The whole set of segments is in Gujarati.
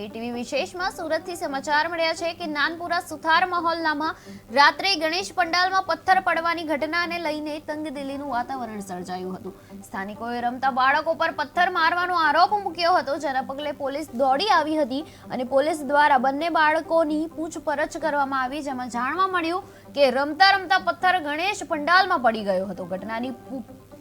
એટીવી વિશેષમાં સુરતથી સમાચાર મળ્યા છે કે નાનપુરા સુથાર મહોલ્લામાં રાત્રે ગણેશ પંડાલમાં પથ્થર પડવાની ઘટનાને લઈને તંગદિલીનું વાતાવરણ સર્જાયું હતું. સ્થાનિકોએ રમતા બાળકો પર પથ્થર મારવાનો આરોપ મૂક્યો હતો. જેના પગલે પોલીસ દોડી આવી હતી અને પોલીસ દ્વારા બંને બાળકોની પૂછપરછ કરવામાં આવી, જેમાં જાણવા મળ્યું કે રમતા રમતા પથ્થર ગણેશ પંડાલમાં પડી ગયો હતો. ઘટનાની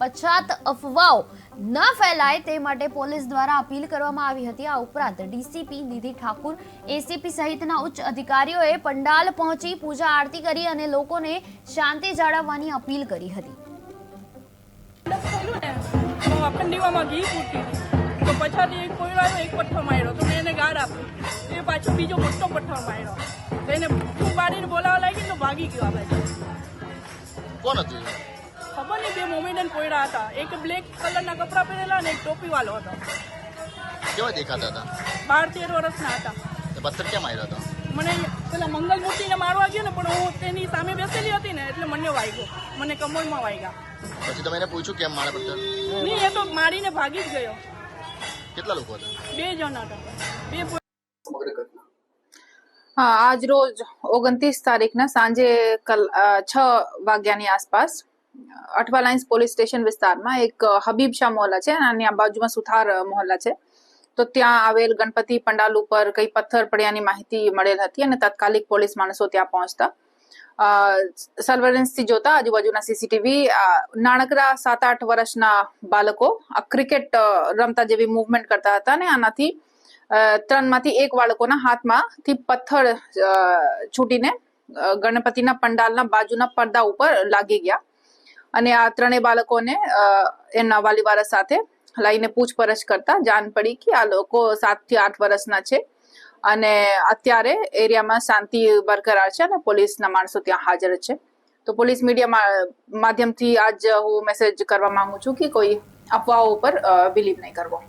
પછાત અફવાઓ ન ફેલાય તે માટે પોલીસ દ્વારા અપીલ કરવામાં આવી હતી. આ ઉપરાંત ડીસીપી નિધિ ઠાકુર એસીપી સહિતના ઉચ્ચ અધિકારીઓએ પંડાલ પહોંચી પૂજા આરતી કરી અને લોકોને શાંતિ જાળવવાની અપીલ કરી હતી. ખોલ્યું ને તો અખંડીવામાં ઘી ફૂટી. તો પછાડી એક કોયડો એક પથ્થર માર્યો તો મેં એને ગાળ આપી. એ પાછો બીજો મોટો પથ્થર માર્યો. તો એને ભૂખ પાડીને બોલાવવા લાગી તો ભાગી ગયો આ બાજુ. કોણ હતું એ? ખબર નહીં બે મોમેડન કોયડા હતા. એક બ્લેક કલરના કપડાં પહેરેલા અને એક ટોપીવાળો હતો. કેવા દેખાતા હતા? બાર તેર વર્ષના હતા. તે પથ્થર કેમ આવ્યો હતો? મને પેલા મંગલ મૂર્તિને મારવા ગયો ને પણ હું તેની સામે બેસેલી હતી ને એટલે મને વાગ્યો મને કમરમાં વાગ્યા પછી તમે એને પૂછ્યું કેમ મારા પથ્થર? નહીં એ તો મારીને ભાગી જ ગયો. કેટલા લોકો હતા? બે જણ હતા. બે હા આજ રોજ ઓગણત્રીસ તારીખના સાંજે કલ છ વાગ્યાની આસપાસ અઠવા લાઇન્સ પોલીસ સ્ટેશન વિસ્તારમાં એક હબીબ શાહ મોહલ્લા છે અને આ બાજુમાં સુથાર મોહલ્લા છે. તો ત્યાં આવેલ ગણપતિ પંડાલ ઉપર કઈ પથ્થર પડ્યાની માહિતી મળેલ હતી અને તાત્કાલિક પોલીસ માણસો ત્યાં પહોંચતા. સર્વેલન્સથી જોતા આજુબાજુના સીસીટીવી નાનકડા સાત આઠ વર્ષના બાળકો ક્રિકેટ રમતા જેવી મૂવમેન્ટ કરતા હતા ને આનાથી ત્રણમાંથી એક બાળકોના હાથમાંથી પથ્થર છૂટીને ગણપતિના પંડાલના બાજુના પડદા ઉપર લાગી ગયા. અને આ ત્રણેય બાળકોને એમના વાલીવાળા સાથે લઈને પૂછપરછ કરતા જાણ પડી કે આ લોકો સાતથી આઠ વર્ષના છે. અને અત્યારે એરિયામાં શાંતિ બરકરાર છે અને પોલીસના માણસો ત્યાં હાજર છે. તો પોલીસ મીડિયા માધ્યમથી આજ હું મેસેજ કરવા માંગુ છું કે કોઈ અફવાઓ ઉપર બિલીવ નહીં કરવો.